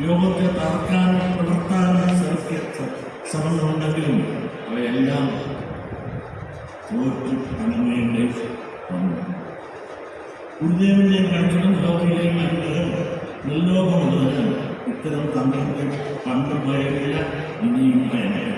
യോഗത്തെ തകർക്കാനും പിളർത്താനും ശ്രമങ്ങളുണ്ടെങ്കിലും അവയെല്ലാം തോറ്റു അണങ്ങേണ്ടി വന്നു ഗുരുദേവന്റെയും കൺസണം യോഗയിലെയും അനുഗ്രഹം നിർലോഭമുള്ളതിന് ഇത്തരം തന്ത്രങ്ങൾ പണ്ട് ഭയമില്ല ഇനിയും ഭയമില്ല.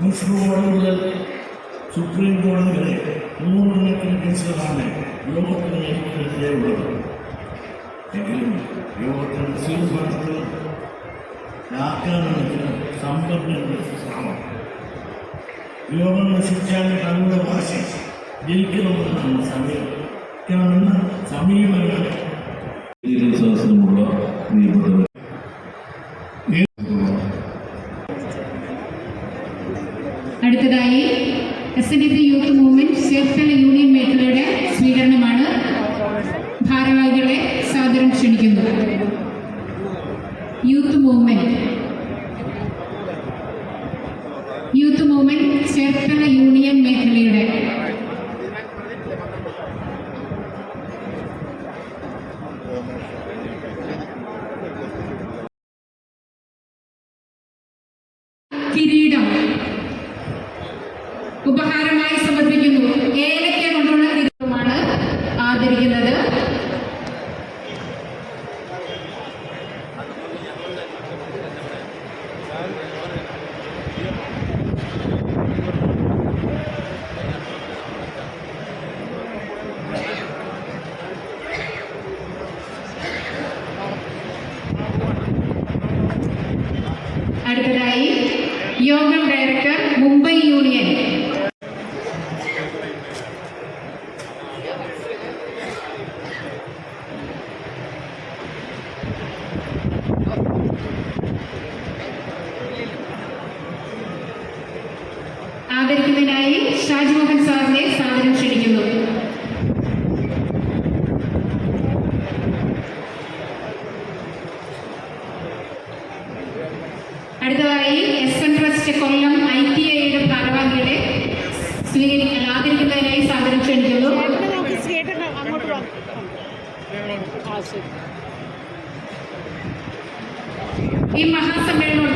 മുൻസിപ്പൽ കോടതി മുതൽ സുപ്രീം കോടതി വരെ നൂറുകണക്കിന് കേസുകളാണ് ലോകത്തിന് എനിക്കെതിരെ യോഗത്തിന് മുസ്ലിം ഭരണത്തിൽ ആക്രമണത്തിന് സമ്പന്നരുടെ ശ്രമം. യോഗം നശിച്ചാൽ തങ്ങളുടെ ഭാഷ ജയിക്കണമെന്നാണ് സമീപിക്കണമെന്ന സമീപനങ്ങൾ സദസ്സിനുമുള്ള പ്രിയപ്പെട്ടവർ അടുത്തതായി S N D P youth movement Cherthala union മേഖലയുടെ സ്വീകരണമാണ് ഭാരവാഹികളെ ക്ഷണിക്കുന്നു youth movement youth movement Cherthala union മേഖലയുടെ കിരീടം. ഉപഹാരമായി സമർപ്പിക്കുന്നു ഏലക്ക കൊണ്ടുള്ള കിരീടമാണ് ആദരിക്കുന്നത് അടുത്തതായി യോഗം ഡയറക്ടർ മുംബൈ യൂണിയൻ ആദരിക്കുന്നതിനായി ഷാജ്മോഹൻ സാറിനെ സാദരം ക്ഷണിക്കുന്നു അടുത്തതായി എസ് കൊല്ലം ഐ ടി ഐയുടെ ഭാരവാഹികളെ സ്വീകരിക്കാൻ ആദരിക്കുന്നതിനായി സാദരം ക്ഷണിക്കുന്നു. ഈ മഹാസമ്മേളനത്തോടനുബന്ധിച്ച്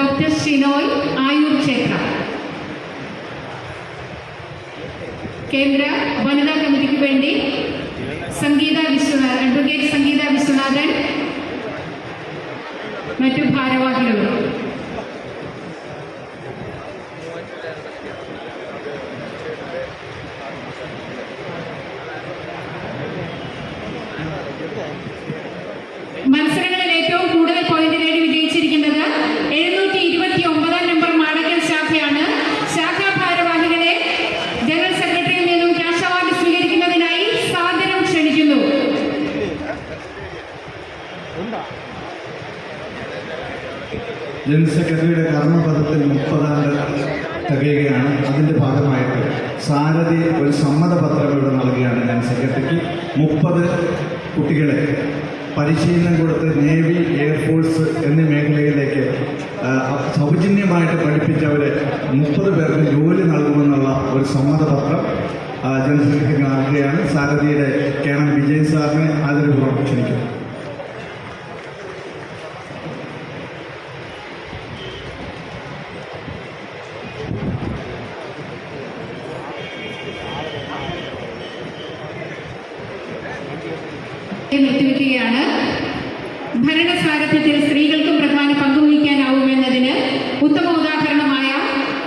డాక్టర్ శ్రీనోయ్ ఆయుర్ ક્ષેત્ર కేంద్ర వనితా కమిటీకి వెండి సంగీత విశ్వనాథన్ అడ్వకేట్ సంగీత విశ్వనాథన్ మరియు భారవాహిలో ജനറൽ സെക്രട്ടറിയുടെ കർമ്മപഥത്തിൽ മുപ്പതാണ്ട് തികയുകയാണ്. അതിന്റെ ഭാഗമായിട്ട് സാരഥി ഒരു സമ്മതപത്രം ഇവിടെ നൽകുകയാണ് ജനറൽ സെക്രട്ടറിക്ക്. മുപ്പത് കുട്ടികളെ പരിശീലനം കൊടുത്ത് നേവി എയർഫോഴ്സ് എന്നീ മേഖലയിലേക്ക് സൗജന്യമായിട്ട് പഠിപ്പിച്ചവരെ മുപ്പത് പേർക്ക് ജോലി നൽകുമെന്നുള്ള ഒരു സമ്മതപത്രം ജനസംഖ്യ നൽകുകയാണ്. സാരഥിയുടെ കേരളം വിജയ് സാറിനെ ആദരപൂർവം ക്ഷണിക്കുന്നു. ഭരണസാരഥ്യത്തിൽ സ്ത്രീകൾക്കും പ്രധാന പങ്കുവഹിക്കാനാവുമെന്നതിന് ഉത്തമ ഉദാഹരണമായ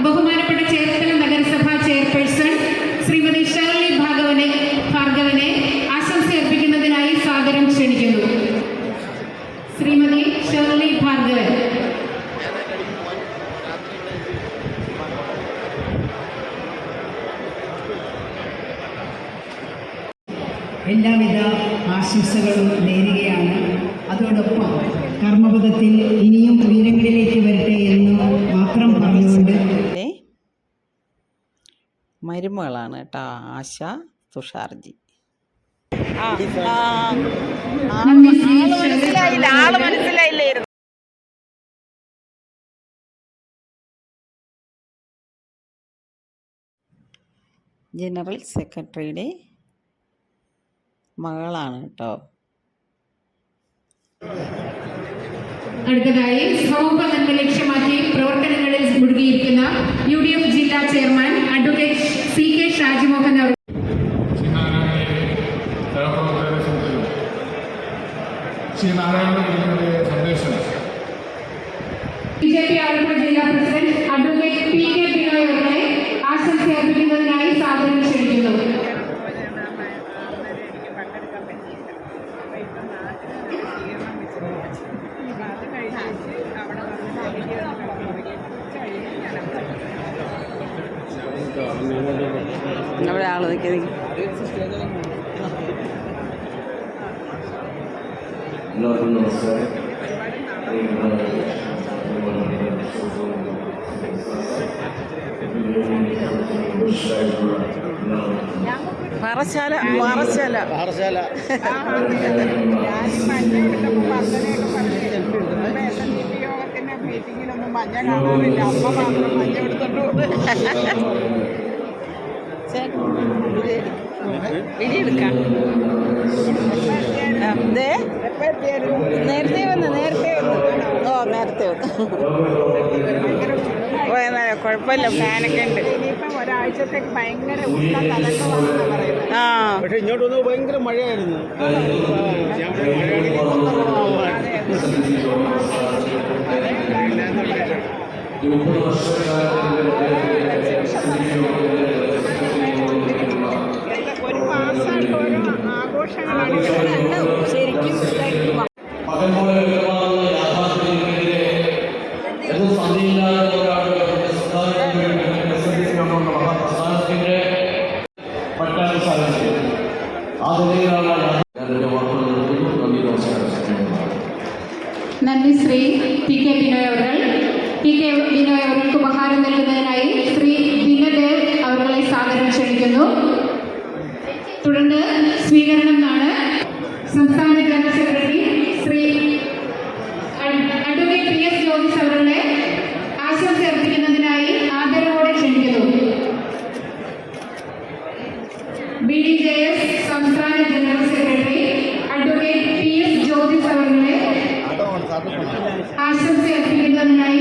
ബഹുമാനപ്പെട്ട ചേർത്തല നഗരസഭാ ചെയർപേഴ്സൺ ശ്രീമതി ഷർലി ഭാഗവനെ ഭാർഗവനെ ആശംസ അർപ്പിക്കുന്നതിനായി സാദരം ക്ഷണിക്കുന്നു. ശ്രീമതി ഷർലി ഭാർഗവൻ. എല്ലാവിധ ആശംസകളും നേരുകയാണ്. അതോടൊപ്പം കർമ്മപദത്തിൽ ഇനിയും ഉയരങ്ങളിലേക്ക് വരട്ടെ എന്ന് മാത്രം പറഞ്ഞുകൊണ്ട് മരുമകളാണ് കേട്ടോ ആശ തുഷാർജി. മനസ്സിലായില്ല ആൾ മനസ്സിലായില്ലായിരുന്നു ജനറൽ സെക്രട്ടറിയുടെ മകളാണ് കേട്ടോ. അടുത്തതായി സമൂഹ നന്മ ലക്ഷ്യമാക്കി പ്രവർത്തനങ്ങളിൽ മുഴുകിയിരിക്കുന്ന യു ഡി എഫ് ജില്ലാ chairman advocate C K Shajimohan അവർ ബി ജെ പി ആലപ്പുഴ ജില്ലാ president advocate P K Binoy അവരെ അവിടെ ആള് നിൽക്കുന്നത് എല്ലാവർക്കും നമസ്കാരം പാറശാല പാറശാല പാറശാല യോഗത്തിന്റെ മീറ്റിങ്ങിലൊന്നും മഞ്ഞ കാണാറില്ല അമ്മ മാത്രം മഞ്ഞ എടുത്തിട്ടുണ്ട് വിളിയെടുക്കാം നേരത്തെ വന്ന് നേരത്തെ വന്ന് ഓ നേരത്തെ വന്ന് കുഴപ്പമില്ല ഫാനൊക്കെ ഉണ്ട് ഇനിയിപ്പം ഒരാഴ്ചത്തേക്ക് ഭയങ്കര ആ. പക്ഷെ ഇങ്ങോട്ട് വന്നത് ഭയങ്കര മഴയായിരുന്നു ആഘോഷങ്ങളാണ് ശരിക്കും ഉപഹാരം നൽകുന്നതിനായി ശ്രീ ദിനദേവ് അവരെ സാദരം ക്ഷണിക്കുന്നു. തുടർന്ന് സ്വീകരണം ആണ് സംസ്ഥാന general secretary Shri advocate P S Jose അവരുടെ ആശംസ അർപ്പിക്കുന്നതിനായി ആദരവോടെ ക്ഷണിക്കുന്നു. ബി ഡി ജെ എസ് സംസ്ഥാന general secretary advocate P S Jyothis അവരുടെ ആശംസ അർപ്പിക്കുന്നതിനായി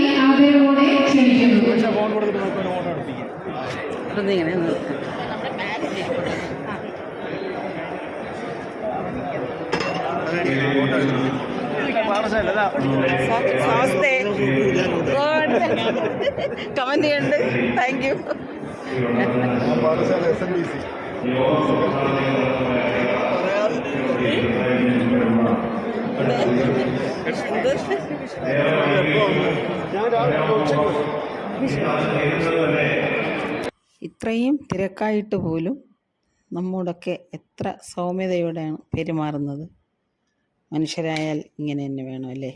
ഇങ്ങനെ നിർത്താം കമന്റ് ചെയ്യണ്ട്. താങ്ക് യു ഞാൻ രാവിലെ ഉച്ചയ്ക്ക് ഇത്രയും തിരക്കായിട്ട് പോലും നമ്മോടൊക്കെ എത്ര സൗമ്യതയോടെയാണ് പെരുമാറുന്നത്. മനുഷ്യരായാൽ ഇങ്ങനെ തന്നെ വേണം അല്ലേ?